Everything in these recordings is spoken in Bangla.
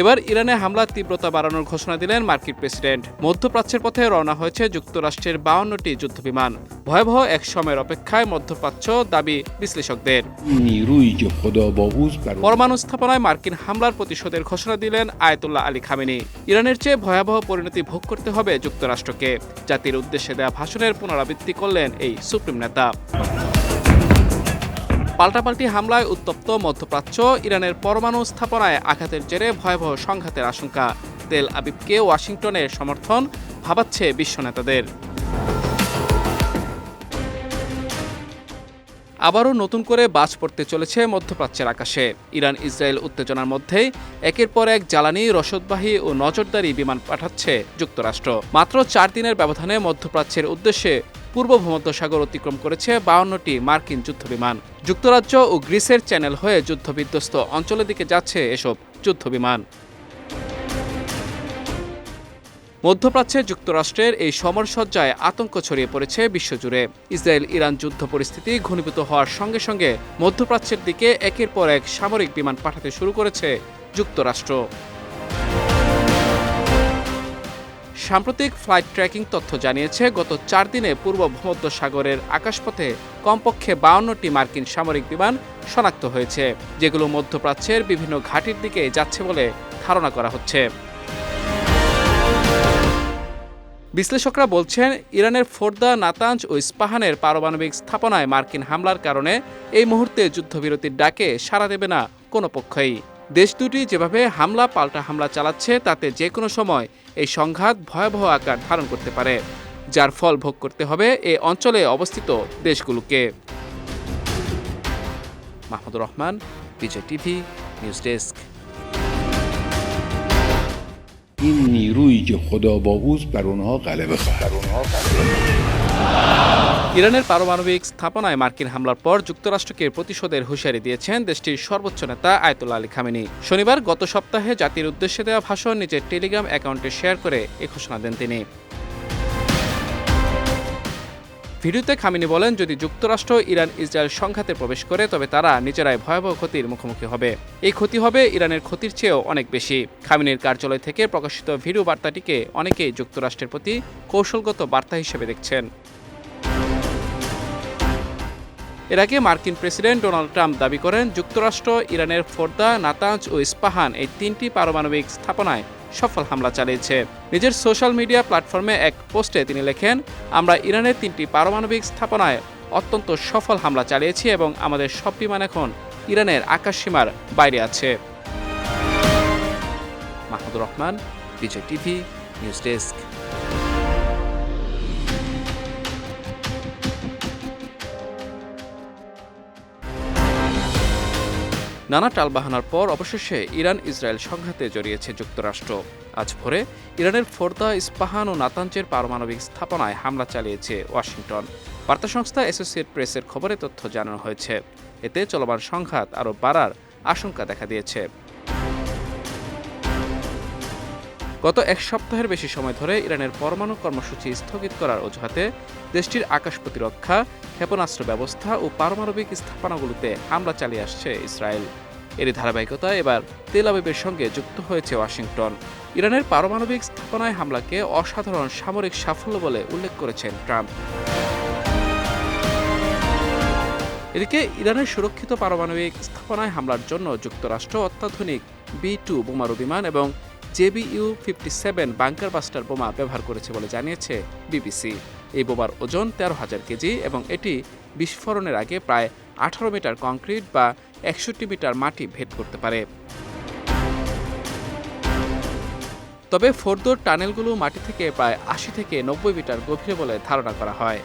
এবার ইরানে হামলার তীব্রতা বাড়ানোর ঘোষণা দিলেন মার্কিন প্রেসিডেন্ট। মধ্যপ্রাচ্যের পথে রওনা হয়েছে যুক্তরাষ্ট্রের বাউন্নটি যুদ্ধবিমান। ভয়াবহ এক সময়ের অপেক্ষায় মধ্যপ্রাচ্য দাবি বিশ্লেষকদের। পরমাণু স্থাপনায় মার্কিন হামলার প্রতিশোধের ঘোষণা দিলেন আয়তুল্লাহ আলী খামিনি। ইরানের চেয়ে ভয়াবহ পরিণতি ভোগ করতে হবে যুক্তরাষ্ট্রকে। জাতির উদ্দেশ্যে দেয়া ভাষণের পুনরাবৃত্তি করলেন এই সুপ্রিম নেতা। পাল্টাপাল্টি হামলায় উত্তপ্ত মধ্যপ্রাচ্য, ইরানের পরমাণু স্থাপনায় আঘাতের জেরে ভয়াবহ সংঘাতের আশঙ্কা। তেল আবিবকে ওয়াশিংটনের সমর্থন ভাবাচ্ছে বিশ্ব নেতাদের। আবারও নতুন করে বাজ পড়তে চলেছে মধ্যপ্রাচ্যের আকাশে। ইরান ইসরায়েল উত্তেজনার মধ্যেই একের পর এক জ্বালানি, রসদবাহী ও নজরদারি বিমান পাঠাচ্ছে যুক্তরাষ্ট্র। মাত্র চার দিনের ব্যবধানে মধ্যপ্রাচ্যের উদ্দেশ্যে পূর্ব ভূমধ্যসাগর অতিক্রম করেছে বাউন্নটি মার্কিন যুদ্ধবিমান। যুক্তরাজ্য ও গ্রিসের চ্যানেল হয়ে যুদ্ধবিধ্বস্ত অঞ্চলের দিকে যাচ্ছে এসব যুদ্ধবিমান। মধ্যপ্রাচ্যে যুক্তরাষ্ট্রের এই সমরসজ্জায় আতঙ্ক ছড়িয়ে পড়েছে বিশ্বজুড়ে। ইসরায়েল ইরান যুদ্ধ পরিস্থিতি ঘনীভূত হওয়ার সঙ্গে সঙ্গে মধ্যপ্রাচ্যের দিকে একের পর এক সামরিক বিমান পাঠাতে শুরু করেছে যুক্তরাষ্ট্র। সাম্প্রতিক ফ্লাইট ট্র্যাকিং তথ্য জানিয়েছে, গত চার দিনে পূর্ব ভূমধ্যসাগরের আকাশপথে কমপক্ষে বাউন্নটি মার্কিন সামরিক বিমান শনাক্ত হয়েছে, যেগুলো মধ্যপ্রাচ্যের বিভিন্ন ঘাঁটির দিকে যাচ্ছে বলে ধারণা করা হচ্ছে। বিশ্লেষকরা বলছেন, ইরানের ফোর্দা নাতাঞ্জ ও ইস্পাহানের পারমাণবিক স্থাপনায় মার্কিন হামলার কারণে এই মুহূর্তে যুদ্ধবিরতির ডাকে সাড়া দেবে না কোনো পক্ষই। দেশ দুটি যেভাবে হামলা পাল্টা হামলা চালাচ্ছে তাতে যে কোনো সময় এই সংঘাত ভয়াবহ আকার ধারণ করতে পারে যার ফল ভোগ করতে হবে এ অঞ্চলে অবস্থিত দেশগুলোকে Mahmudur Rahman Bijoy TV news desk این نیرویی که خدا باهوز بر اونها غلبه خواهد ইরানের পারমাণবিক স্থাপনায় মার্কিন হামলার পর যুক্তরাষ্ট্রকে প্রতিশোধের হুঁশিয়ারি দিয়েছেন দেশটির সর্বোচ্চ নেতা আয়তুল্লা আলী খামেনি। শনিবার গত সপ্তাহে জাতির উদ্দেশ্যে দেওয়া ভাষণ নিজের টেলিগ্রাম অ্যাকাউন্টে শেয়ার করে এ ঘোষণা দেন তিনি। ভিডিওতে খামিনি বলেন, যদি যুক্তরাষ্ট্র ইরান ইসরায়েল সংঘাতে প্রবেশ করে, তবে তারা নিজেরাই ভয়াবহ ক্ষতির মুখোমুখি হবে। এই ক্ষতি হবে ইরানের ক্ষতির চেয়েও অনেক বেশি। খামিনির কার্যালয় থেকে প্রকাশিত ভিডিও বার্তাটিকে অনেকেই যুক্তরাষ্ট্রের প্রতি কৌশলগত বার্তা হিসেবে দেখছেন। এর আগে মার্কিন প্রেসিডেন্ট ডোনাল্ড ট্রাম্প দাবি করেন, যুক্তরাষ্ট্র ইরানের ফোর্দা নাতাঞ্জ ও ইস্পাহান এই তিনটি পারমাণবিক স্থাপনায় সফল হামলা চালিয়েছে। নিজের সোশ্যাল মিডিয়া প্ল্যাটফর্মে এক পোস্টে তিনি লেখেন, আমরা ইরানের তিনটি পারমাণবিক স্থাপনায় অত্যন্ত সফল হামলা চালিয়েছি এবং আমাদের সব বিমান এখন ইরানের আকাশসীমার বাইরে আছে। Mahmudur Rahman, Bijoy TV, news desk. নানা টালবাহানার পর অবশেষে ইরান ইসরায়েল সংঘাতে জড়িয়েছে যুক্তরাষ্ট্র। আজ ভোরে ইরানের ফোর্দা ইস্পাহান ও নাতাঞ্চের পারমাণবিক স্থাপনায় হামলা চালিয়েছে ওয়াশিংটন। বার্তা সংস্থা অ্যাসোসিয়েট প্রেসের খবরে তথ্য জানানো হয়েছে। এতে চলমান সংঘাত আরও বাড়ার আশঙ্কা দেখা দিয়েছে। গত এক সপ্তাহের বেশি সময় ধরে ইরানের পরমাণু কর্মসূচি স্থগিত করার অজুহাতে দেশটির আকাশ প্রতিরক্ষা, ক্ষেপণাস্ত্র ব্যবস্থা ও পারমাণবিক স্থাপনাগুলোতে হামলা চালিয়ে আসছে ইসরায়েল। এরই ধারাবাহিকতা এবার তেল আবিবের সঙ্গে যুক্ত হয়েছে ওয়াশিংটন। ইরানের পারমাণবিক স্থাপনায় হামলাকে অসাধারণ সামরিক সাফল্য বলে উল্লেখ করেছেন ট্রাম্প। এদিকে ইরানের সুরক্ষিত পারমাণবিক স্থাপনায় হামলার জন্য যুক্তরাষ্ট্র অত্যাধুনিক বি টু বোমারু বিমান এবং GBU fifty seven bunker buster বোমা ব্যবহার করেছে বলে জানিয়েছে বিবিসি। এই বোমার ওজন তেরো হাজার কেজি এবং এটি বিস্ফোরণের আগে প্রায় আঠারো মিটার কংক্রিট বা একষট্টি মিটার মাটি ভেদ করতে পারে। তবে ফোর্দোর টানেলগুলো মাটি থেকে প্রায় আশি থেকে নব্বই মিটার গভীরে বলে ধারণা করা হয়।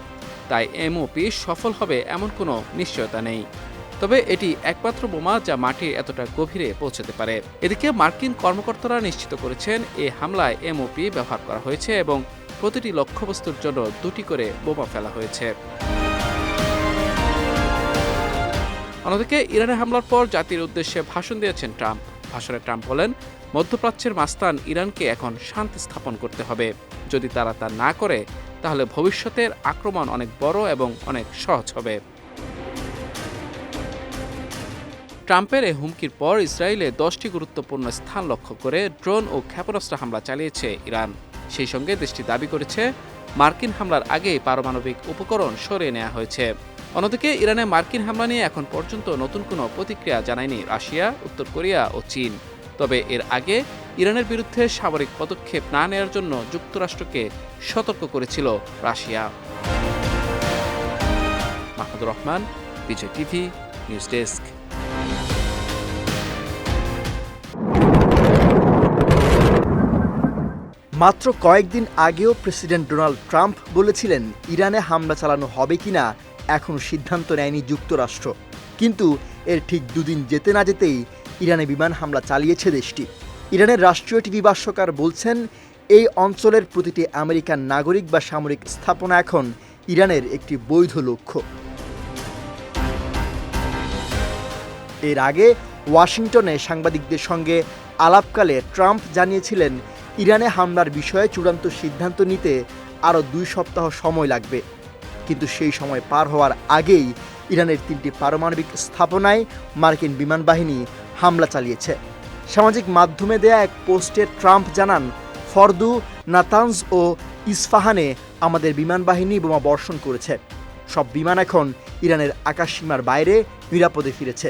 তাই এমওপি সফল হবে এমন কোনো নিশ্চয়তা নেই। তবে এটি একমাত্র বোমা যা মাটির এতটা গভীরে পৌঁছতে পারে। এদিকে মার্কিন কর্মকর্তারা নিশ্চিত করেছেন এই হামলায় এমওপি ব্যবহার করা হয়েছে এবং প্রতিটি লক্ষ্যবস্তুর জন্য দুটি করে বোমা ফেলা হয়েছে। অন্যদিকে ইরানের হামলার পর জাতির উদ্দেশ্যে ভাষণ দিয়েছেন ট্রাম্প। ভাষণে ট্রাম্প বলেন, মধ্যপ্রাচ্যের মাস্তান ইরানকে এখন শান্তি স্থাপন করতে হবে। যদি তারা তা না করে, তাহলে ভবিষ্যতের আক্রমণ অনেক বড় এবং অনেক সহজ হবে। ট্রাম্পের এই হুমকির পর ইসরায়েলে দশটি গুরুত্বপূর্ণ স্থান লক্ষ্য করে ড্রোন ও ক্ষেপণাস্ত্র হামলা চালিয়েছে ইরান। সেই সঙ্গে দেশটি দাবি করেছে, মার্কিন হামলার আগেই পারমাণবিক উপকরণ সরিয়ে নেওয়া হয়েছে। অন্যদিকে, ইরানে মার্কিন হামলা নিয়ে এখন পর্যন্ত নতুন কোনো প্রতিক্রিয়া জানায়নি রাশিয়া, উত্তর কোরিয়া ও চীন। তবে এর আগে ইরানের বিরুদ্ধে সামরিক পদক্ষেপ না নেওয়ার জন্য যুক্তরাষ্ট্রকে সতর্ক করেছিল Russia. Mahmudur Rahman, Bijoy TV, news desk. মাত্র কয়েকদিন আগেও প্রেসিডেন্ট ডোনাল্ড ট্রাম্প বলেছিলেন, ইরানে হামলা চালানো হবে কিনা এখনও সিদ্ধান্ত নেয়নি যুক্তরাষ্ট্র। কিন্তু এর ঠিক দুদিন যেতে না যেতেই ইরানে বিমান হামলা চালিয়েছে দেশটি। ইরানের রাষ্ট্রীয় টিভি ভাষ্যকার বলছেন, এই অঞ্চলের প্রতিটি আমেরিকান নাগরিক বা সামরিক স্থাপনা এখন ইরানের একটি বৈধ লক্ষ্য। এর আগে ওয়াশিংটনে সাংবাদিকদের সঙ্গে আলাপকালে ট্রাম্প জানিয়েছিলেন ইরানে হামলার বিষয়ে চূড়ান্ত সিদ্ধান্ত নিতে আরও দুই সপ্তাহ সময় লাগবে। কিন্তু সেই সময় পার হওয়ার আগেই ইরানের তিনটি পারমাণবিক স্থাপনায় মার্কিন বিমান বাহিনী হামলা চালিয়েছে। সামাজিক মাধ্যমে দেয়া এক পোস্টে ট্রাম্প জানান, ফর্দু, নাতানজ ও ইস্পাহানে আমাদের বিমান বাহিনী বোমা বর্ষণ করেছে। সব বিমান এখন ইরানের আকাশসীমার বাইরে নিরাপদে ফিরেছে।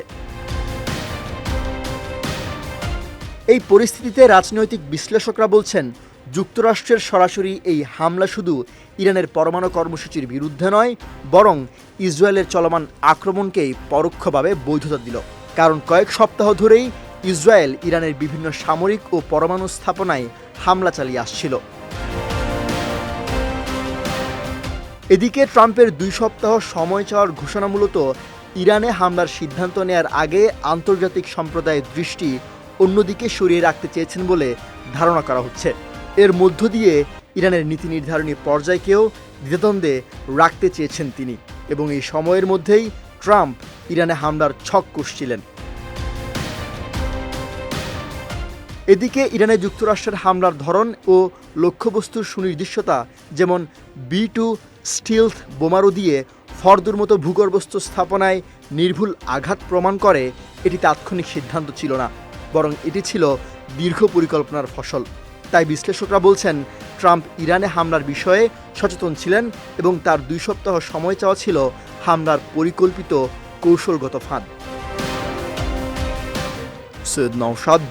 এই পরিস্থিতিতে রাজনৈতিক বিশ্লেষকরা বলছেন, যুক্তরাষ্ট্রের সরাসরি এই হামলা শুধু ইরানের পরমাণু কর্মসূচির বিরুদ্ধে নয়, বরং ইসরায়েলের চলমান আক্রমণকেই পরোক্ষভাবে বৈধতা দিল। কারণ কয়েক সপ্তাহ ধরেই ইসরায়েল ইরানের বিভিন্ন সামরিক ও পরমাণু স্থাপনায় হামলা চালিয়ে আসছিল। এদিকে ট্রাম্পের দুই সপ্তাহ সময় চাওয়ার ঘোষণা মূলত ইরানে হামলার সিদ্ধান্ত নেয়ার আগে আন্তর্জাতিক সম্প্রদায়ের দৃষ্টি অন্যদিকে সরিয়ে রাখতে চেয়েছেন বলে ধারণা করা হচ্ছে। এর মধ্য দিয়ে ইরানের নীতি নির্ধারণী পর্যায়কেও দ্বিধাদ্বন্দ্বে রাখতে চেয়েছেন তিনি এবং এই সময়ের মধ্যেই ট্রাম্প ইরানে হামলার ছক কষছিলেন। এদিকে ইরানে যুক্তরাষ্ট্রের হামলার ধরন ও লক্ষ্যবস্তুর সুনির্দিষ্টতা যেমন বি টু স্টিলথ বোমারু দিয়ে ফর্দুর মতো ভূগর্ভস্থ স্থাপনায় নির্ভুল আঘাত প্রমাণ করে, এটি তাৎক্ষণিক সিদ্ধান্ত ছিল না। বরং এটি ছিল দীর্ঘ পরিকল্পনার ফসল। তাই বিশ্লেষকরা বলছেন, ট্রাম্প ইরানে হামলার বিষয়ে সচেতন ছিলেন এবং তার দুই সপ্তাহ সময় চাওয়া ছিল হামলার পরিকল্পিত কৌশলগত ফাঁদ। Syed Naushad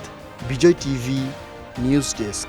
Bijoy TV, news desk.